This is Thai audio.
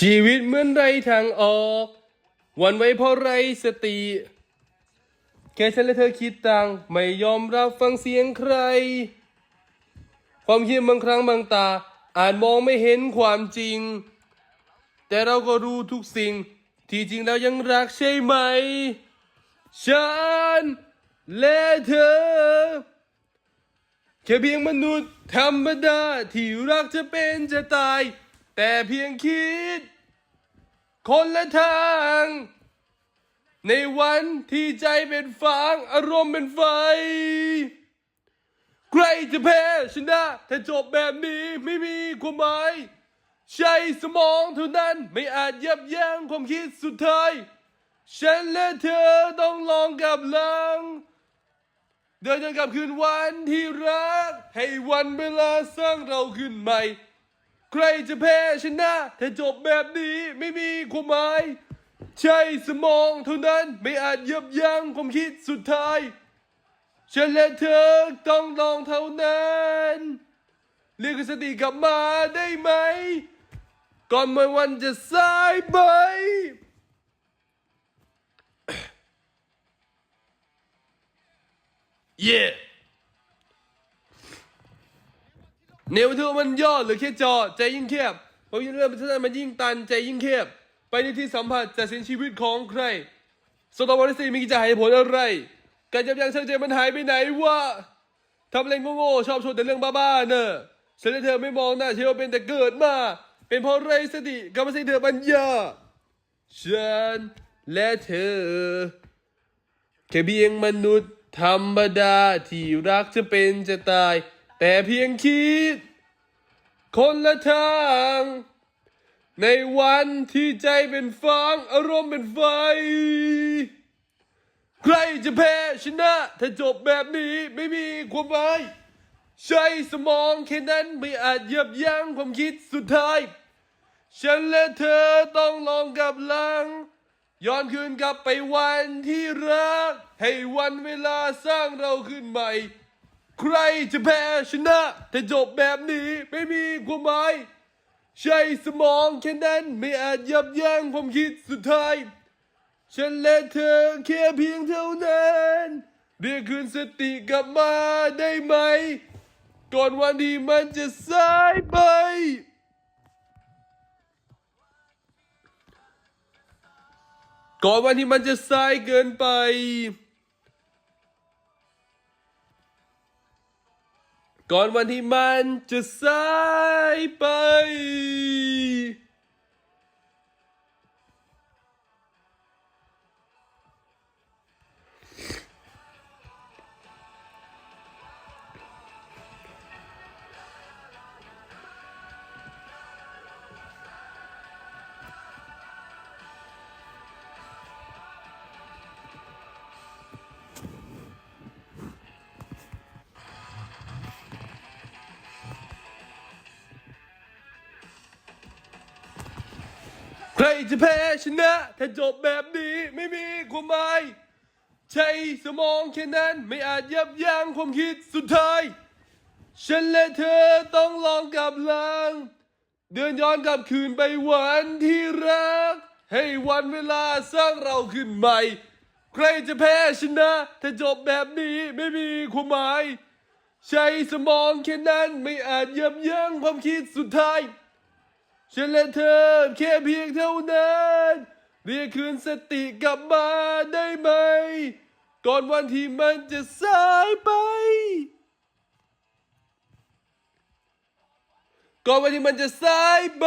ชีวิตเหมือนไรทางออก วันไว้เพราะไรสติ แค่ฉันและเธอคิดต่าง ไม่ยอมรับฟังเสียงใคร ความคิดบางครั้งบางตา อาจมองไม่เห็นความจริง แต่เราก็รู้ทุกสิ่ง ที่จริงแล้วยังรักใช่ไหม ฉันและเธอ แค่เพียงมนุษย์ธรรมดาที่รักจะเป็นจะตาย แต่เพียงคิด คนละทาง ในวันที่ใจเป็นฟางอารมณ์เป็นไฟ ใครจะแพ้ชนะถ้าจบแบบนี้ไม่มีความหมาย ใช้สมองเท่านั้นไม่อาจยับยั้งความคิดสุดท้าย ฉันและเธอต้องลองกับลังเดินจนกลับคืนวันที่รัก ให้วันเวลาสร้างเราขึ้นใหม่ ใครจะแพ้ชนะถ้าจบแบบนี้ไม่มีความหมาย ใช้สมองเท่านั้นไม่อาจยับยั้งความคิดสุดท้ายฉันและเธอต้องลองเท่านั้นเรียกสติกลับมาได้ไหม ก่อนเมื่อวันจะสายไปเย่ เนวทูมันย่อหรือแค่จอใจยิ่งแคบพอยิ่งเริ่มพัฒนามันยิ่งตันใจยิ่งแคบไปในที่สัมผัสจะสิ้นชีวิตของใครสตอวอริสีมีกิจหตุผลอะไร การยับยั้งชั่งใจมันหายไปไหนวะทำอะไรโง่ๆชอบชวนแต่เรื่องบ้าๆเนอะฉันและเธอไม่มองหน้าเชื่อว่าเป็นแต่เกิดมา เป็นเพราะไรสติกรรมสิทธิ์เธอปัญญาฉันและเธอแค่เพียงมนุษย์ธรรมดาที่รักจะเป็นจะตาย แต่เพียงคิด คนละทาง ในวันที่ใจเป็นฟางอารมณ์เป็นไฟ ใครจะแพ้ชนะ ถ้าจบแบบนี้ไม่มีความหมายใช้สมองแค่นั้นไม่อาจยับยั้งความคิดสุดท้าย ฉันและเธอต้องลองกลับหลัง ย้อนคืนกลับไปวันที่รัก ให้วันเวลาสร้างเราขึ้นใหม่ ใครจะแพ้ชนะถ้าจบแบบนี้ไม่มีความหมายใช้สมองแค่นั้นไม่อาจยับยั้งความคิดสุดท้าย ฉันและเธอแค่เพียงเท่านั้น เรียกคืนสติกลับมาได้ไหม ก่อนวันที่มันจะสายไป ก่อนวันที่มันจะสายเกินไป ก่อนวันที่มันจะสายไป ใครจะแพ้ชนะถ้าจบแบบนี้ไม่มีความหมายใช้สมองแค่นั้นไม่อาจยับยั้งความคิดสุดท้าย ฉันและเธอต้องลองกลับหลัง เดินย้อนกลับคืนไปวันที่รัก ให้วันเวลาสร้างเราขึ้นใหม่ ใครจะแพ้ชนะถ้าจบแบบนี้ไม่มีความหมาย ใช้สมองแค่นั้นไม่อาจยับยั้งความคิดสุดท้าย ฉันและเธอแค่เพียงเท่านั้น เรียกคืนสติกลับมาได้ไหม ก่อนวันที่มันจะสายไป ก่อนวันที่มันจะสายไป